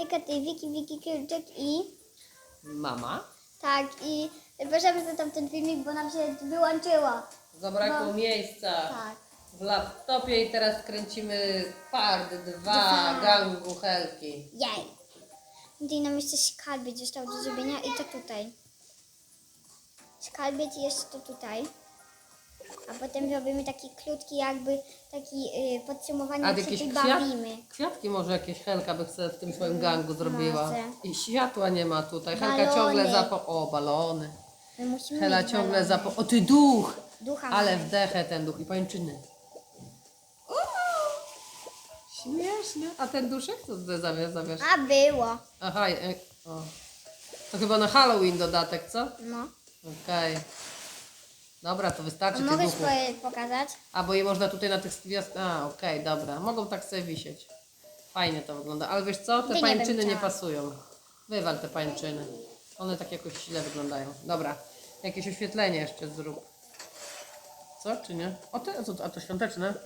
Hejka, ty Wiki, Wiki, Kierczek i... Mama? Tak, i przepraszamy za tamten filmik, bo nam się wyłączyło. Zabrakło No. miejsca Tak. w laptopie i teraz kręcimy part 2 Dwa. gangu Helki. Jej. Tutaj nam jeszcze skalbiec został do zrobienia i to tutaj. Skalbiec i jeszcze to tutaj. A potem robimy taki krótki jakby taki y, podsumowanie, A jak się jakieś tu kwiat, bawimy. kwiatki może jakieś Helka by chce w tym swoim gangu zrobiła. Może. I światła nie ma tutaj. Helka Balony. ciągle zapo... O, balony. My musimy Hela mieć ciągle balony. zapo... O, ty duch! Ducha Ale mamy. wdechę ten duch i pańczyny. Śmiesznie. A ten duszek co tutaj zawiesz? zawiesz? A było. Aha, e, o. To chyba na Halloween dodatek, co? No. Okej. Dobra, to wystarczy tych mogę duchów. swoje pokazać? A, bo je można tutaj na tych gwiazdach... A, okej, dobra. Mogą tak sobie wisieć. Fajnie to wygląda. Ale wiesz co? Te Ja nie pańczyny nie pasują. Wywal te pańczyny. One tak jakoś źle wyglądają. Dobra. Jakieś oświetlenie jeszcze zrób. Co, czy nie? O, to, a to, a to świąteczne?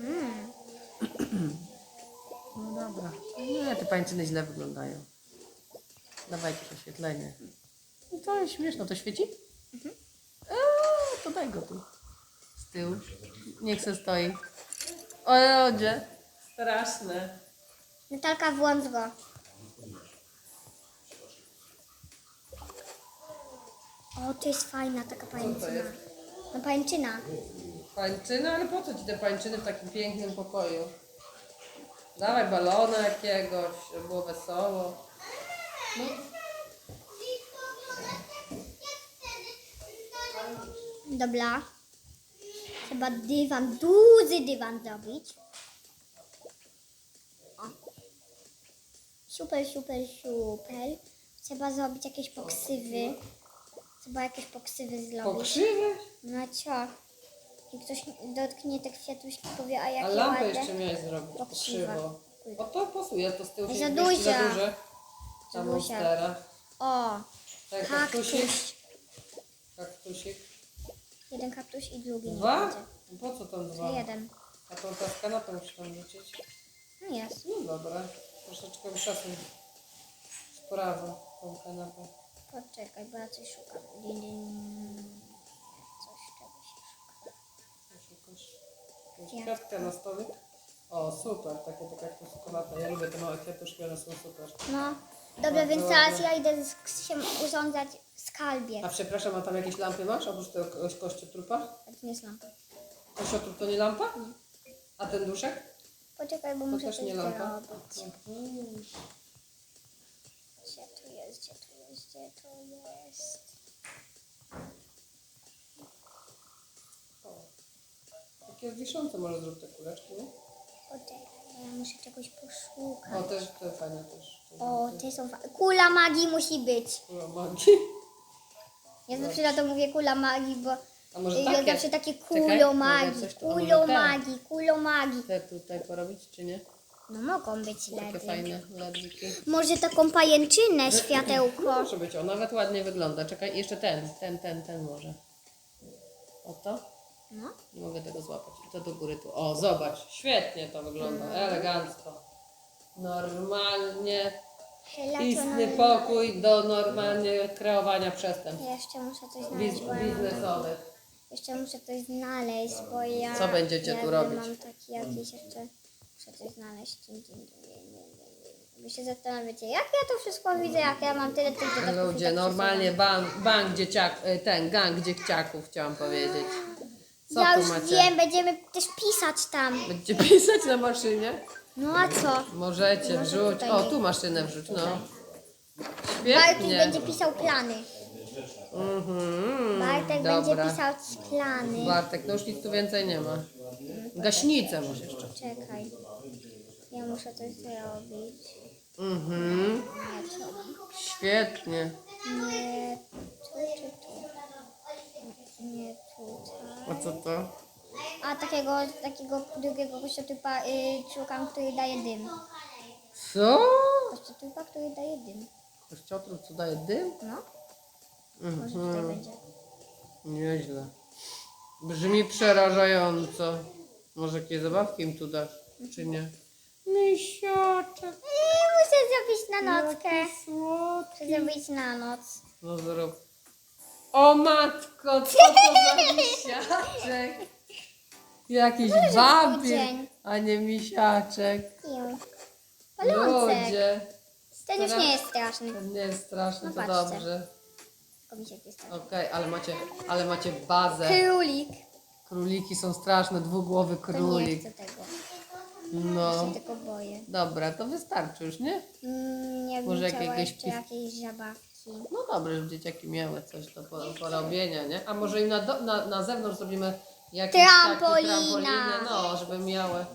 No dobra. Nie, te pańczyny źle wyglądają. Dawaj jakieś oświetlenie. No to jest śmieszne. To świeci? To daj go tu. Z tyłu. Niech se stoi. O lodzie. Straszne. Natalka, włącz go. O, to jest fajna taka pajęczyna. jest? No pajęczyna. Pańczyny? Ale po co ci te pańczyny w takim pięknym pokoju? Dawaj balona jakiegoś, żeby było wesoło. No, Dobra. Trzeba dywan, duży dywan zrobić. O. Super, super, super. Trzeba zrobić jakieś poksywy. Trzeba jakieś poksywy zrobić. pokrzywy? No co? Jak ktoś dotknie te kwiatuszki, powie, a A jakie lampę ładne. jeszcze miałeś zrobić. Pokrzywa. Pokrzywo. O to pasuje, to z tyłu Za się za duża. duże. Za Ta duża. monstera. O, Tak, kaktusik. kaktus. Kaktusik. Jeden kaktus i drugi nie Dwa? będzie. No Po co tam To dwa? jeden. A tą ta kanapę musisz tam rzucić. No jest. No dobra. Troszeczkę przesuń w prawo tą kanapę. Poczekaj, bo ja coś szukam. Din, din. Coś czego się szuka. Szukasz jakąś kwiatkę na stole. O, super, takie te kaktuskowe. Ja lubię te małe kwiatuszki, one są super. No. Dobra, więc teraz ja idę z- się urządzać skalbie. A przepraszam, a tam jakieś lampy masz oprócz tego ko- kościotrupa? A to nie jest lampa. Kościotrup to nie lampa? A ten duszek? Poczekaj, bo To muszę też coś nie lampa? zrobić. Mhm. Gdzie tu jest, gdzie tu jest, gdzie tu jest? O. Takie wiszące może zrób te kuleczki, nie? Poczekaj, bo ja muszę czegoś poszukać. O, też te fajne też. O, te są fa- Kula magii musi być. Kula magii. Ja zawsze na to mówię kula magii, bo A może ja takie? zawsze takie Czekaj, kulo mogę magii, coś tu- a może kulo te? magii, kulo magii. Te tutaj porobić, czy nie? No mogą być Takie ledy. fajne ledwiki. Może taką pajęczynę, światełko. Może być, o nawet ładnie wygląda. Czekaj, jeszcze ten, ten, ten, ten może. O to? No. Nie mogę tego złapać. I to do góry tu. O, zobacz, świetnie to wygląda, elegancko. Normalnie istny pokój do normalnie kreowania przestępstw Jeszcze muszę coś znaleźć, bo ja mam, biznesowych. jeszcze muszę coś znaleźć, bo ja... Co będziecie ja tu robić? mam taki jakiś jeszcze... Muszę coś znaleźć. Dun, dun, dun. Wy się zastanawiacie, jak ja to wszystko widzę, jak ja mam tyle tych dodatków i Ludzie, tak normalnie bank, bank dzieciak, y, ten gang dzieciaków chciałam powiedzieć. Co Ja tu już macie? wiem, będziemy też pisać tam. Będziecie pisać na maszynie? No a co? Możecie Może wrzuć. tutaj O, tu maszynę wrzuć, no. Bartek Świetnie. będzie pisał plany. Mhm, Bartek dobra. będzie pisał plany. Bartek, no już nic tu więcej nie ma. Gaśnicę masz jeszcze. Czekaj. Ja muszę coś zrobić. Mhm, Nie, co? świetnie. Nie tu czy tu? Nie tutaj. A co to? A takiego, takiego drugiego kościotypa y, szukam, który daje dym. Co? Kościotypa, który daje dym. Kościotrup co daje dym? No, może tutaj Mhm, będzie. nieźle. Brzmi przerażająco. Może jakieś zabawki im tu dasz, czy nie? Misiaczek. Ej, muszę zrobić na nockę. Jaki słodki. Chcę zrobić na noc. No zrób. O matko, co to za misiaczek? Jakiś wampir, dzień. a nie misiaczek. Iu. Ludzie. Ten już nie jest straszny. To nie jest straszne, No to patrzcie. dobrze. Tylko jest Okej, ale macie, ale macie bazę. Królik. Króliki są straszne, dwugłowy To nie królik. chcę tego. No. się tylko boję. Dobra, to wystarczy już, nie? Mm, Nie Może chciała jakieś jeszcze pis- jakieś zabawki. No dobrze, że dzieciaki miały coś do po- porobienia, nie? A może im na, do, na, na zewnątrz zrobimy jakieś Trampolina. takie trampoliny, no, żeby miały.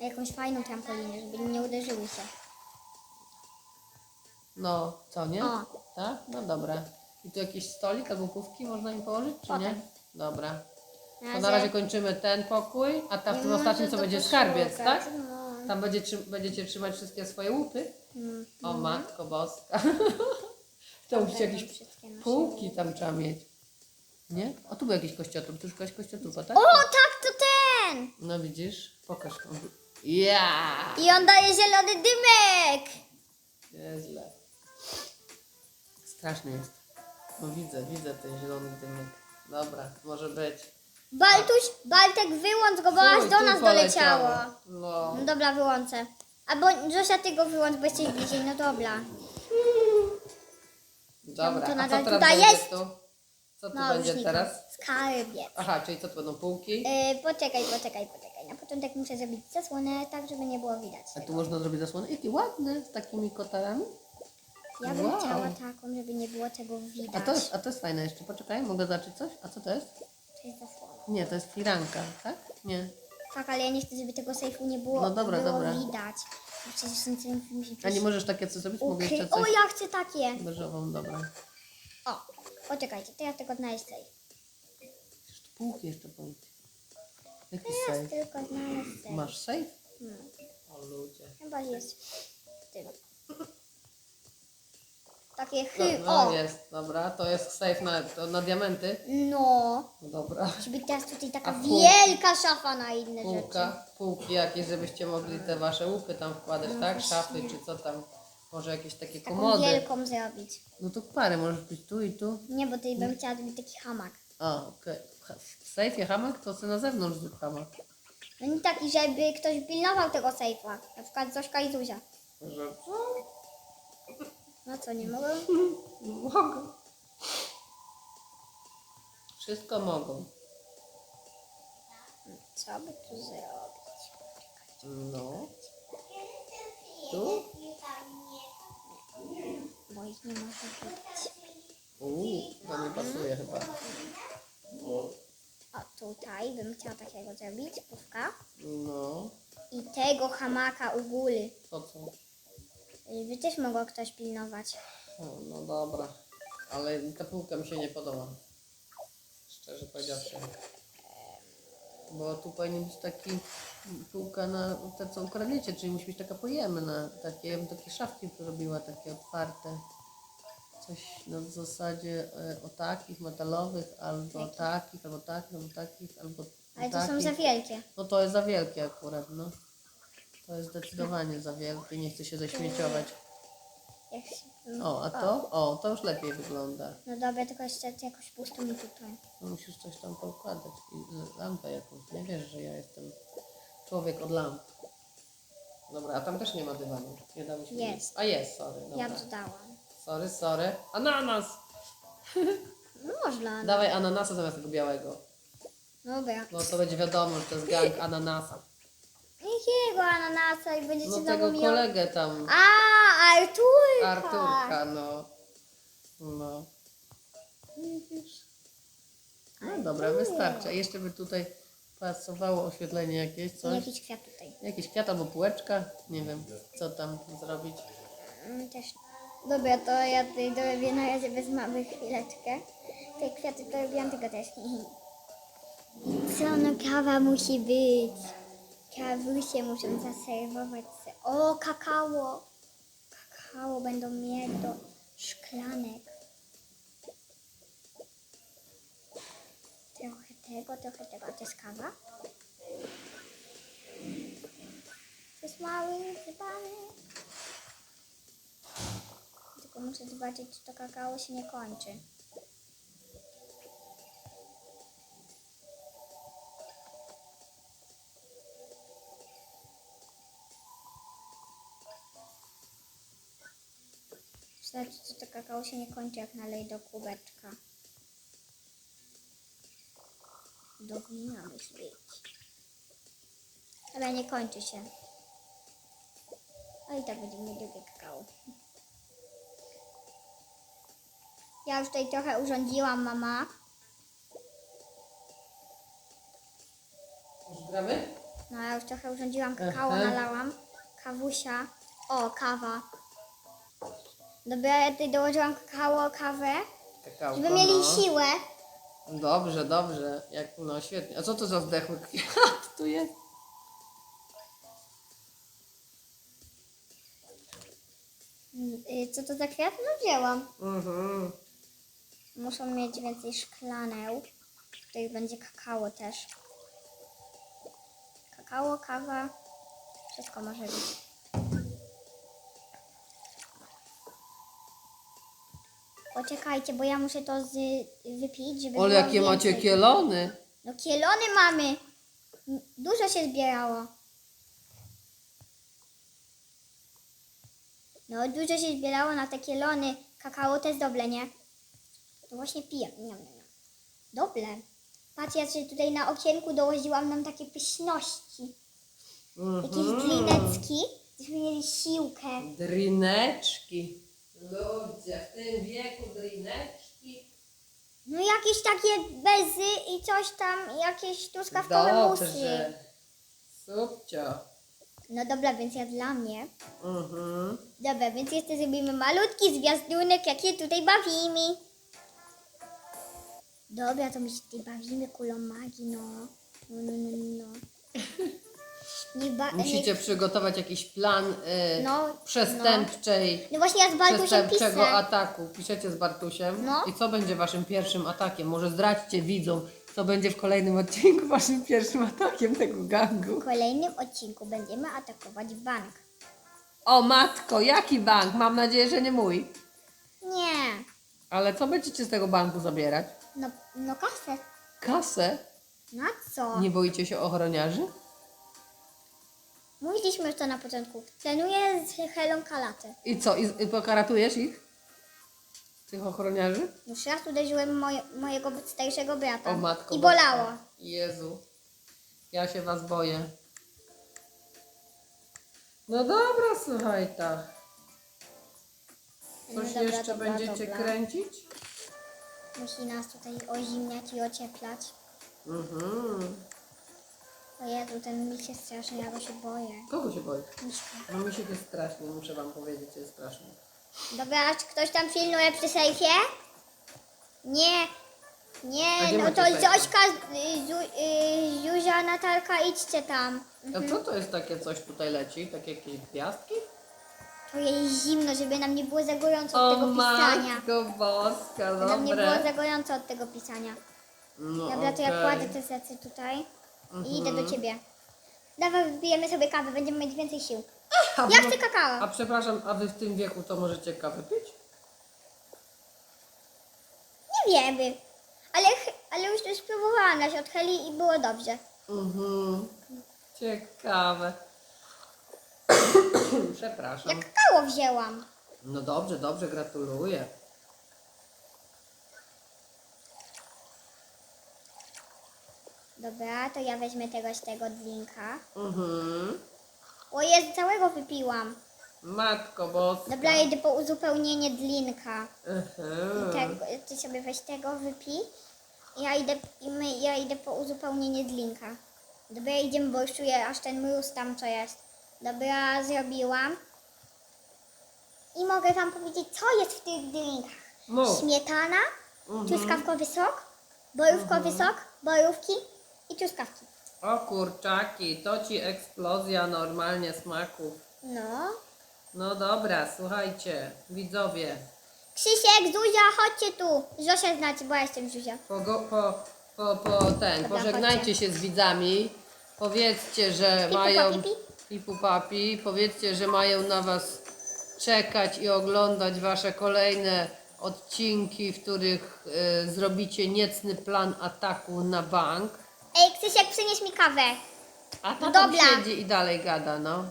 Jakąś fajną trampolinę, żeby nie uderzyły się. No, co, nie? O. Tak? No dobra. I tu jakiś stolik albo pówki można im położyć, czy nie? Potem. Dobra. To na razie kończymy ten pokój, a tam w tym ostatnim co będzie skarbiec, tak? No. Tam będzie, trzy- będziecie trzymać wszystkie swoje łupy? O matko boska. to musicie Będą jakieś półki tam trzeba mieć. Nie? O, tu był jakiś kościotrup. Tu szukałeś kościotrupa, tak? O, tak, to ten! No widzisz? Pokaż. Ja! I on daje zielony dymek! Nieźle. Straszny jest. No widzę, widzę ten zielony dymek. Dobra, może być. Baltuś, Baltek, wyłącz go, bo Fuj, aż do tu nas poleciało. doleciało. No. No dobra, wyłączę. Albo Zosia, ty go wyłącz, bo jesteś bliżej. No dobra. Dobra, to a nadal co teraz tutaj będzie jest. tu? Co tu No, będzie teraz? Skarbiec. Aha, czyli co to będą półki? Yy, poczekaj, poczekaj, poczekaj. Na początek muszę zrobić zasłonę, tak żeby nie było widać. A tu można zrobić zasłony? Jakie ładne, z takimi kotarami. Ja bym Wow. chciała taką, żeby nie było tego widać. A to, jest, a to jest fajne jeszcze. Poczekaj, mogę zobaczyć coś? A co to jest? To jest zasłona. Nie, to jest firanka, tak? Nie. Tak, ale ja nie chcę, żeby tego sejfu nie było, No dobra, było dobra. widać. Bo przecież ten film musi A nie możesz takie coś zrobić? Mogę Ukry... jeszcze O, coś? ja chcę takie. Beżową, dobra. O, poczekajcie, teraz tego znaleźć sejf. Przecież tu półki jeszcze powiem. Jaki Teraz safe? tylko znaleźć sejf. Masz safe? Hmm. O ludzie. Chyba jest w tym. Takie No, chy... no O! jest, dobra. To jest safe na, to na diamenty. No. No dobra. Musi być teraz tutaj taka A półki? wielka szafa na inne rzeczy. Półka, półki jakieś, żebyście mogli te wasze łupy tam wkładać, No tak? Szafy czy co tam. Może jakieś takie Taką komody. wielką zrobić. No to parę możesz być tu i tu. Nie, bo tutaj bym chciała zrobić taki hamak. A, okej. W sejfie hamak to sobie na zewnątrz zrób hamak. No nie taki, żeby ktoś pilnował tego sejfa. Na przykład Zośka i Zuzia. Że No co, nie mogą? Mogą. Wszystko mogą. Co by tu zrobić? No. Tu? Bo ich nie można widać. Uuu, to nie pasuje chyba. O, tutaj bym chciała takiego zrobić, pówka. No. I tego hamaka u góry. To co? Żeby też mogło ktoś pilnować. O, no dobra. Ale ta półka mi się nie podoba. Szczerze powiedziawszy. Bo tu powinien być taki półka na te co ukradniecie, czyli musi być taka pojemna. Takie, ja bym takie szafki zrobiła, takie otwarte. Coś na zasadzie e, o takich metalowych, albo takich, albo takich, albo takich, albo Ale to takich. są za wielkie. No to jest za wielkie akurat, no. To jest zdecydowanie za wielkie, nie chce się. Jak się... O, a to? O, to już lepiej wygląda. No dobra, tylko jeszcze jakoś pusto mi tutaj. No musisz coś tam poukładać i y, lampę jakąś. Nie wiesz, że ja jestem człowiek od lamp. Dobra, a tam też nie ma dywanu. Nie dało się Jest. A jest, sorry. Dobra. Ja dodałam. Sorry, sorry. Ananas! No można. Dawaj ananasa zamiast tego białego. Dobra. No to będzie wiadomo, że to jest gang ananasa. Jakiego ananasa i będziecie No znowu tego mi... kolegę tam. A, Arturka! Arturka, no. No. No dobra, wystarczy. A jeszcze by tutaj pasowało oświetlenie jakieś, coś. Jakiś kwiat tutaj. Jakiś kwiat albo półeczka. Nie wiem, co tam zrobić. Mm, też. Dobra, to ja tutaj dorobię na razie bez mamy chwileczkę. Te kwiaty to robiłam tego też. I co, no kawa musi być. Kawusie muszą zaserwować. se- O, kakao. Kakao będą mieć do szklanek. Trochę tego, trochę tego. A to jest kawa? To jest mały, dzbany. Muszę zobaczyć, czy to kakao się nie kończy. Znaczy, czy to kakao się nie kończy, jak naleję do kubeczka. Powinna być. Ale nie kończy się. A i tak będziemy mieli drugie kakao. Ja już tutaj trochę urządziłam, mama. Już gramy? No, ja już trochę urządziłam kakao, Aha. nalałam. Kawusia. O, kawa. Dobra, ja tutaj dołożyłam kakao, kawę, Kakao. żeby mieli no. siłę. Dobrze, dobrze. Jak, no świetnie. A co to za zdechły kwiat tu jest? Y, Co to za kwiat? No wzięłam. Mhm. Muszą mieć więcej szklaneł. Tutaj będzie kakao też. Kakao, kawa. Wszystko może być. Poczekajcie, bo ja muszę to z, wypić, żeby Ale było jakie macie więcej. kielony. No kielony mamy. Dużo się zbierało. No dużo się zbierało na te kielony. Kakao to jest dobre, nie? To właśnie piję. Niam, niam. Dobre. Patrzcie, ja sobie tutaj na okienku dołożyłam nam takie pyszności. Jakieś Mhm. drinecki, żebyśmy mieli siłkę. Drineczki. Ludzie, w tym wieku drineczki. No jakieś takie bezy i coś tam, jakieś truskawkowe musy. Dobrze. Subcio. No dobra, więc ja dla mnie. Mhm. Dobra, więc jeszcze zrobimy malutki zwiastunek, jak się tutaj bawimy. Dobra, to my się tutaj bawimy kulą magii, no. No, no, no, no. Nie ba- Musicie nie- przygotować jakiś plan y, No, przestępczej. No właśnie ja z Bartusiem przestępczego piszę. ataku. Piszecie z Bartusiem. No. I co będzie waszym pierwszym atakiem? Może zdradźcie widzom, co będzie w kolejnym odcinku waszym pierwszym atakiem tego gangu. W kolejnym odcinku będziemy atakować bank. O matko, jaki bank? Mam nadzieję, że nie mój. Nie, Ale co będziecie z tego banku zabierać? No, no kasę. Kasę? Na co? Nie boicie się ochroniarzy? Mówiliśmy już to na początku. Trenuję z Helą Kalatę. I co? I, i pokaratujesz ich? Tych ochroniarzy? Już raz uderzyłem moje, mojego starszego brata. O matko. I bolało. boska. Jezu. Ja się was boję. No dobra, słuchaj tak. No Coś dobra, jeszcze dobra, będziecie dobra. kręcić? Musi nas tutaj ozimniać i ocieplać. Mhm. O Jezu, ten miś jest straszny, ja go się boję. Kogo się boi? Miśka. No mi się to jest strasznie, muszę wam powiedzieć, jest straszne. Dobra, czy ktoś tam filmuje przy sejfie? Nie. A Nie, gdzie no macie to sejfa? Zośka, y, Zu, y, Zuzia, Natalka, idźcie tam. A co to jest takie coś tutaj leci? Takie jakieś gwiazdki? To jest zimno, żeby nam nie było za gorąco od tego pisania. matko boska, Żeby nam nie było dobre. za gorąco od tego pisania. No Dobra, to ja okej. kładę te rzeczy tutaj i idę Mhm. do ciebie. Dawaj, wypijemy sobie kawę, będziemy mieć więcej sił. A Ja wy- chcę kakao. A przepraszam, a wy w tym wieku to możecie kawę pić? Nie wiemy. Ale, ch- ale już to spróbowałam nać od Heli i było dobrze. Mhm. Ciekawe. Przepraszam. Ja kakao wzięłam. No dobrze, dobrze, gratuluję. Dobra, to ja weźmę tegoś tego drinka. Mhm. O Jezu, całego wypiłam. Matko boska. Dobra, jedę po uzupełnienie drinka. I Mhm. tego, ty sobie weź tego, wypij. Ja idę, i my, ja idę po uzupełnienie drinka. Dobra, idziemy, bo już czuję aż ten mróz tam, co jest. Dobra, zrobiłam. I mogę wam powiedzieć, co jest w tych drinkach. Mów. Śmietana, Mhm. truskawkowy sok, borówkowy sok, borówki i truskawki. O kurczaki, to ci eksplozja normalnie smaków. No. No dobra, słuchajcie, widzowie. Krzysiek, Zuzia, chodźcie tu. Zosia znacie, bo ja jestem Zuzia. Po, po, po, po ten, Dobra, pożegnajcie się z widzami. Powiedzcie, że Pipu, mają. papi, pi. Pipu papi, powiedzcie, że mają na was czekać i oglądać Wasze kolejne odcinki, w których e, zrobicie niecny plan ataku na bank. Ej, Krzysiek, przynieś mi kawę. A ta tam dobra. siedzi i dalej gada, no.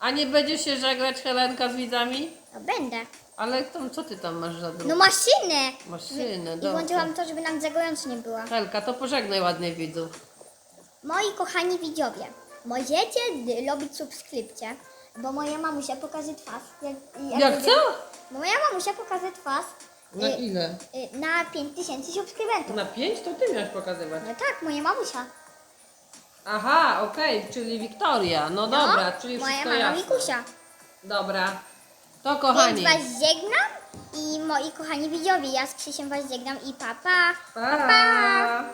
A nie będziesz się żegnać Helenka z widzami? No będę. Ale co ty tam masz za drugą? No maszynę. Maszynę, I dobrze. włączyłam to, żeby nam za gorąco nie było. Helka, to pożegnaj ładnych widzów. Moi kochani widzowie, możecie robić subskrypcję, bo moja mamusia pokaże twarz. Jak, Jak będzie- co? Bo moja mamusia pokaże twarz Na y, ile? y, na 5000 subskrybentów. Na pięć to ty miałeś pokazywać. No tak, moja mamusia. Aha, okej, czyli Wiktoria. No dobra, czyli moja wszystko mama jasne. Mikusia. Dobra. To Więc kochani. was żegnam i moi kochani widzowie, ja z Krzysiem was żegnam i papa. Pa.